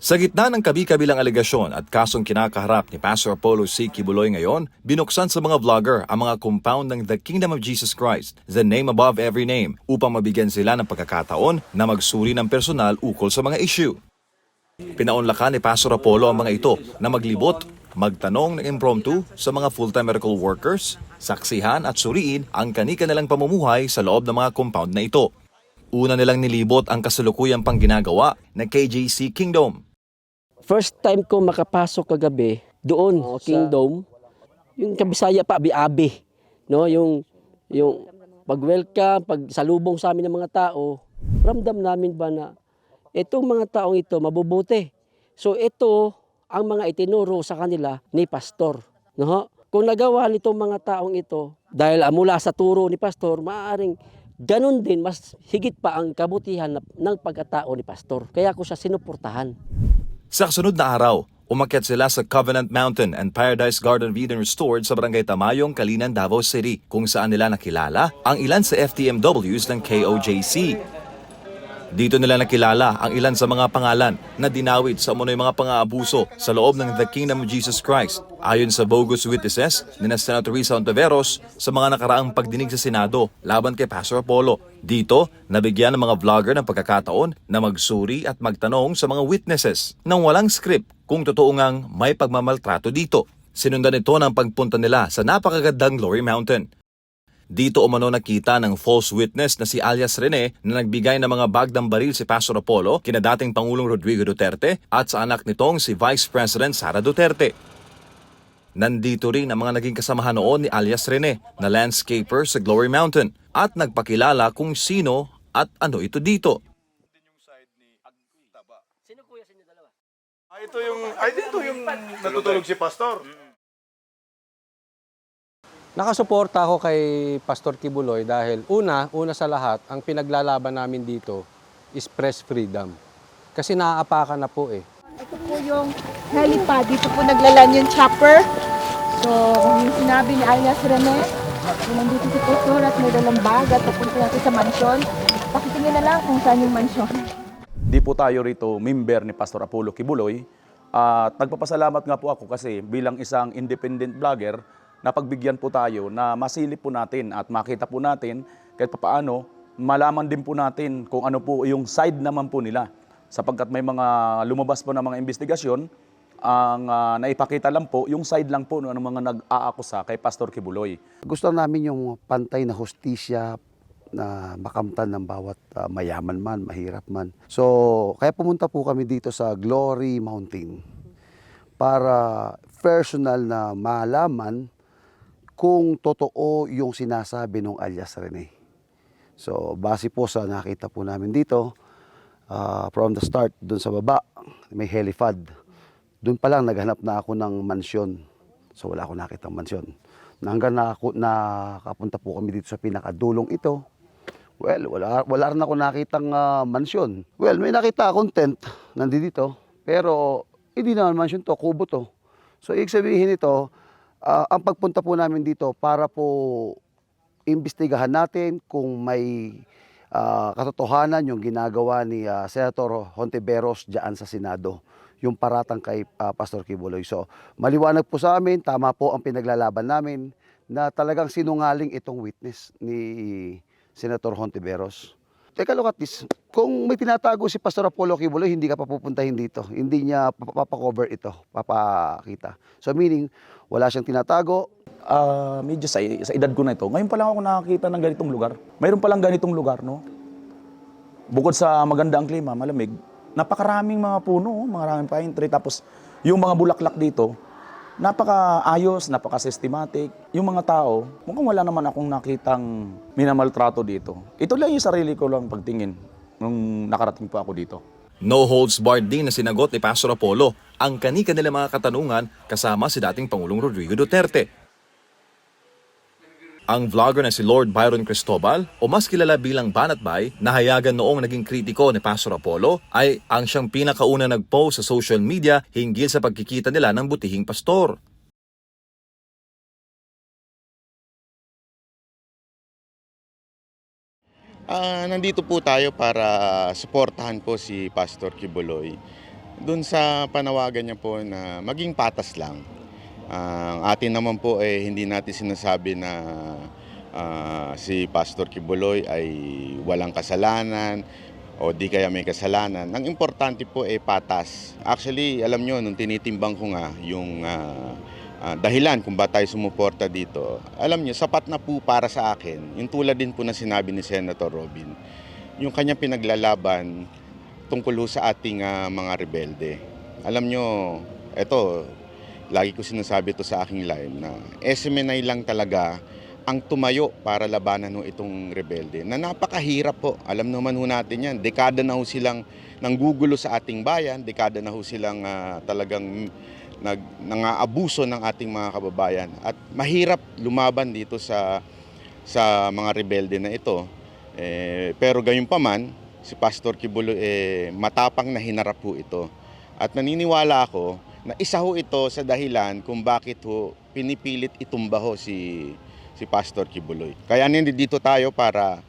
Sa gitna ng kabi-kabilang alegasyon at kasong kinakaharap ni Pastor Apollo C. Kibuloy ngayon, binuksan sa mga vlogger ang mga compound ng The Kingdom of Jesus Christ, the name above every name, upang mabigyan sila ng pagkakataon na magsuri ng personal ukol sa mga issue. Pinaunlakan ni Pastor Apollo ang mga ito na maglibot, magtanong ng impromptu sa mga full-time miracle workers, saksihan at suriin ang kani-kanilang pamumuhay sa loob ng mga compound na ito. Una nilang nilibot ang kasalukuyang pang ginagawa ng KJC Kingdom. First time ko makapasok kagabi doon, Kingdom, yung kabisaya pa, abi-abi. No? Yung, yung pag-welcome, pag salubong sa amin ng mga tao, ramdam namin ba na itong mga taong ito mabubuti. So ito ang mga itinuro sa kanila ni Pastor. No? Kung nagawa nitong mga taong ito, dahil ah, mula sa turo ni Pastor, maaaring ganun din, mas higit pa ang kabutihan ng pagkatao ni Pastor. Kaya ko siya sinuportahan. Sa kasunod na araw, umakyat sila sa Covenant Mountain and Paradise Garden Eden Restored sa Barangay Tamayong, Kalinan, Davao City, kung saan nila nakilala ang ilan sa FTMWs ng KOJC. Dito nila nakilala ang ilan sa mga pangalan na dinawit sa umunoy mga pang-aabuso sa loob ng The Kingdom of Jesus Christ. Ayon sa bogus witnesses ni na Senator Risa Ontiveros sa mga nakaraang pagdinig sa Senado laban kay Pastor Apollo. Dito, nabigyan ng mga vlogger ng pagkakataon na magsuri at magtanong sa mga witnesses nang walang script kung totoo ngang may pagmamaltrato dito. Sinundan ito ng pagpunta nila sa napakagandang Glory Mountain. Dito umano nakita ng false witness na si alias Rene na nagbigay ng mga bag ng baril si Pastor Apollo kina dating Pangulong Rodrigo Duterte at sa anak nitong si Vice President Sara Duterte. Nandito rin ang mga naging kasamahan noon ni alias Rene na landscaper sa Glory Mountain at nagpakilala kung sino at ano ito dito. Ah, ito yung, ay, dito yung natutulog si Pastor. Nakasuporta ako kay Pastor Kibuloy dahil una, una sa lahat, ang pinaglalaban namin dito is press freedom. Kasi naaapakan na po eh. Ito po yung helipad. Dito po naglalan yung chopper. So, yung sinabi ni Alias Rene, nandito si Pastor at may dalang bag at pupunta natin sa mansyon, pakitingin na lang kung saan yung mansyon. Di po tayo rito member ni Pastor Apollo Kibuloy. At nagpapasalamat nga po ako kasi bilang isang independent vlogger, napagbigyan po tayo na masilip po natin at makita po natin kahit papaano, malaman din po natin kung ano po yung side naman po nila. Sapagkat may mga lumabas po ng mga investigasyon, ang ah, naipakita lang po, yung side lang po ng mga nag-aakusa kay Pastor Kibuloy. Gusto namin yung pantay na hustisya na makamtan ng bawat ah, mayaman man, mahirap man. So, kaya pumunta po kami dito sa Glory Mountain para personal na malaman kung totoo yung sinasabi ng alias Rene. So, base po sa nakita po namin dito, ah, from the start, dun sa baba, may helipad. Doon pa lang naghanap na ako ng mansyon. So wala akong nakitang mansyon. Na hanggang na nakapunta po kami dito sa pinakadulong ito. Well, wala, wala rin ako nakitang ah, mansyon. Well, may nakita akong tent nandito. Pero hindi naman mansyon to, kubo to. So ibig sabihin ito, ah, ang pagpunta po namin dito para po imbestigahan natin kung may ah, katotohanan yung ginagawa ni ah, Senator Hontiveros diyan sa Senado yung paratang kay ah, Pastor Kibuloy. So, maliwanag po sa amin, tama po ang pinaglalaban namin na talagang sinungaling itong witness ni Senator Hontiveros. Teka look at this, kung may tinatago si Pastor Apollo Kibuloy, hindi ka papupuntahin dito. Hindi niya papakover ito, papakita. So meaning, wala siyang tinatago, Ah, medyo sa, sa edad ko na ito, ngayon pa lang ako nakakita ng ganitong lugar. Mayroon pa lang ganitong lugar, no? Bukod sa maganda ang klima, malamig, napakaraming mga puno, oh, maraming pine tree. Tapos yung mga bulaklak dito, napaka-ayos, napaka-systematic. Yung mga tao, mukhang wala naman akong nakitang minamaltrato dito. Ito lang yung sarili ko lang pagtingin nung nakarating po ako dito. No holds barred din na sinagot ni Pastor Apollo ang kani-kanila mga katanungan kasama si dating Pangulong Rodrigo Duterte. Ang vlogger na si Lord Byron Cristobal o mas kilala bilang Banatbay na hayagan noong naging kritiko ni Pastor Apollo ay ang siyang pinakauna nag-post sa social media hinggil sa pagkikita nila ng butihing pastor. Ah, nandito po tayo para suportahan po si Pastor Kibuloy. dun sa panawagan niya po na maging patas lang. Ang atin naman po eh hindi natin sinasabi na ah, si Pastor Kibuloy ay walang kasalanan o di kaya may kasalanan. Ang importante po ay patas. Actually, alam nyo, nung tinitimbang ko nga yung ah, ah, dahilan kung ba tayo sumuporta dito, alam nyo, sapat na po para sa akin. Yung tulad din po na sinabi ni Senator Robin, yung kanyang pinaglalaban tungkol sa ating ah, mga rebelde. Alam nyo, eto, lagi ko sinasabi to sa aking live na SMNI lang talaga ang tumayo para labanan ho itong rebelde na napakahirap po. Alam naman ho natin yan. Dekada na ho silang nanggugulo sa ating bayan, dekada na ho silang ah, talagang nag nangaabuso ng ating mga kababayan at mahirap lumaban dito sa sa mga rebelde na ito. Eh, pero gayon pa man, si Pastor Kibulo eh, matapang na hinarap po ito. At naniniwala ako na isa ho ito sa dahilan kung bakit ho pinipilit itumba ho si si Pastor Kibuloy. Kaya nandito tayo para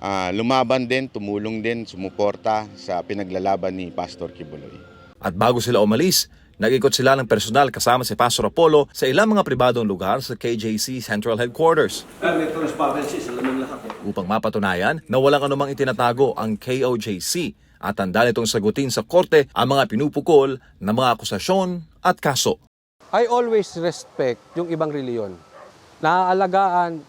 ah, lumaban din, tumulong din, sumuporta sa pinaglalaban ni Pastor Kibuloy. At bago sila umalis, nag-ikot sila ng personal kasama si Pastor Apollo sa ilang mga pribadong lugar sa KJC Central Headquarters. Upang mapatunayan na walang anumang itinatago ang KOJC at handa nitong sagutin sa korte ang mga pinupukol na mga akusasyon at kaso. I always respect yung ibang reliyon. Naaalagaan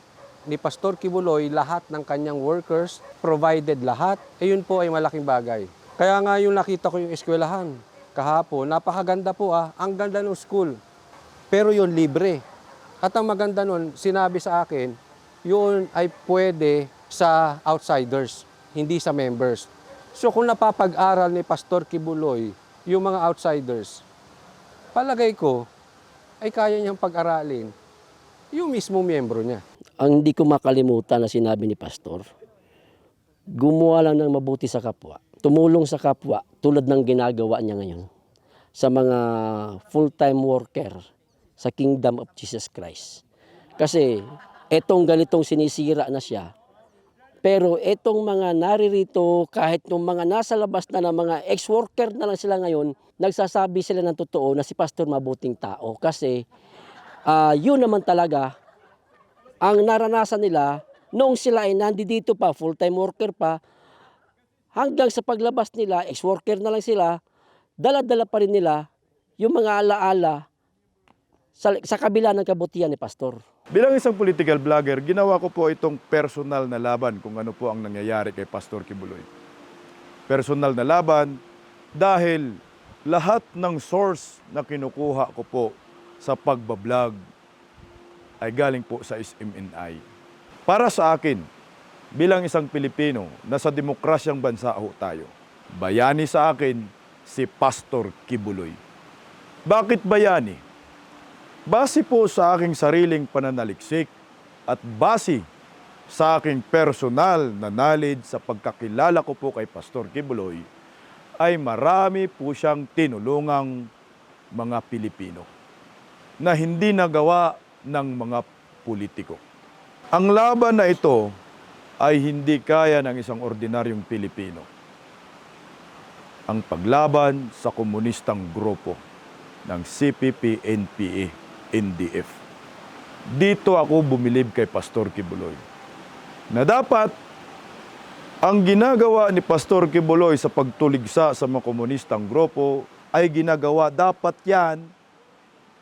ni Pastor Kibuloy lahat ng kanyang workers, provided lahat, eh yun po ay malaking bagay. Kaya nga yung nakita ko yung eskwelahan kahapon, napakaganda po ah, ang ganda ng school. Pero yun libre. At ang maganda nun, sinabi sa akin, yun ay pwede sa outsiders, hindi sa members. So kung napapag-aral ni Pastor Kibuloy yung mga outsiders, palagay ko, ay kaya niyang pag-aralin yung mismo miyembro niya. Ang hindi ko makalimutan na sinabi ni Pastor, gumawa lang ng mabuti sa kapwa. Tumulong sa kapwa tulad ng ginagawa niya ngayon sa mga full-time worker sa Kingdom of Jesus Christ. Kasi etong ganitong sinisira na siya, pero etong mga naririto, kahit nung mga nasa labas na ng mga ex-worker na lang sila ngayon, nagsasabi sila ng totoo na si Pastor mabuting tao. Kasi ah, yun naman talaga ang naranasan nila noong sila ay nandito pa, full-time worker pa, hanggang sa paglabas nila, ex-worker na lang sila, dala-dala pa rin nila yung mga alaala sa, sa kabila ng kabutihan ni Pastor. Bilang isang political vlogger, ginawa ko po itong personal na laban kung ano po ang nangyayari kay Pastor Kibuloy. Personal na laban dahil lahat ng source na kinukuha ko po sa pagbablog ay galing po sa SMNI. Para sa akin, bilang isang Pilipino na sa demokrasyang bansa ho tayo, bayani sa akin si Pastor Kibuloy. Bakit bayani? Base po sa aking sariling pananaliksik at base sa aking personal na knowledge sa pagkakilala ko po kay Pastor Kibuloy, ay marami po siyang tinulungang mga Pilipino na hindi nagawa ng mga politiko. Ang laban na ito ay hindi kaya ng isang ordinaryong Pilipino. Ang paglaban sa komunistang grupo ng CPP, NPA, NDF. Dito ako bumilib kay Pastor Kibuloy na dapat ang ginagawa ni Pastor Kibuloy sa pagtuligsa sa mga komunistang grupo ay ginagawa dapat yan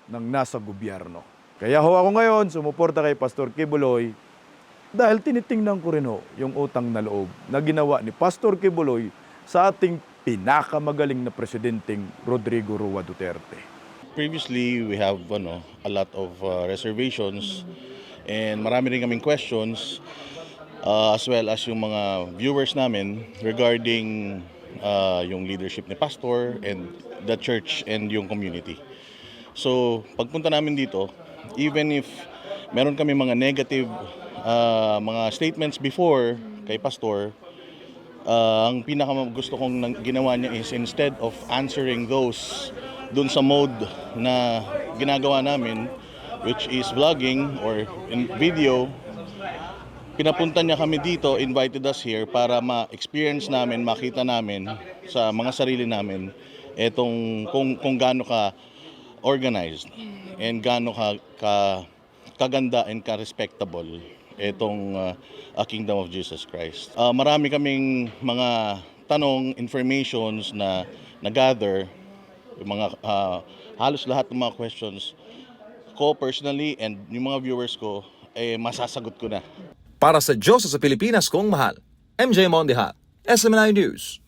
ng nasa gobyerno. Kaya ho ako ngayon sumuporta kay Pastor Kibuloy dahil tinitingnan ko rin ho yung utang na loob na ginawa ni Pastor Kibuloy sa ating pinakamagaling na presidenteng Rodrigo Roa Duterte. Previously, we have ano, a lot of uh, reservations and marami rin kaming questions uh, as well as yung mga viewers namin regarding uh, yung leadership ni pastor and the church and yung community. So, pagpunta namin dito, even if meron kami mga negative uh, mga statements before kay pastor, uh, ang pinaka gusto kong ginawa niya is instead of answering those dun sa mode na ginagawa namin which is vlogging or in video pinapunta niya kami dito invited us here para ma-experience namin makita namin sa mga sarili namin etong kung kung gaano ka organized and gaano ka, ka kaganda and ka respectable etong uh, Kingdom of Jesus Christ. Uh, marami kaming mga tanong, informations na na-gather, yung mga uh, halos lahat ng mga questions ko personally and yung mga viewers ko eh masasagot ko na. Para sa Diyos sa Pilipinas kong mahal, MJ Mondehat, SMNI News.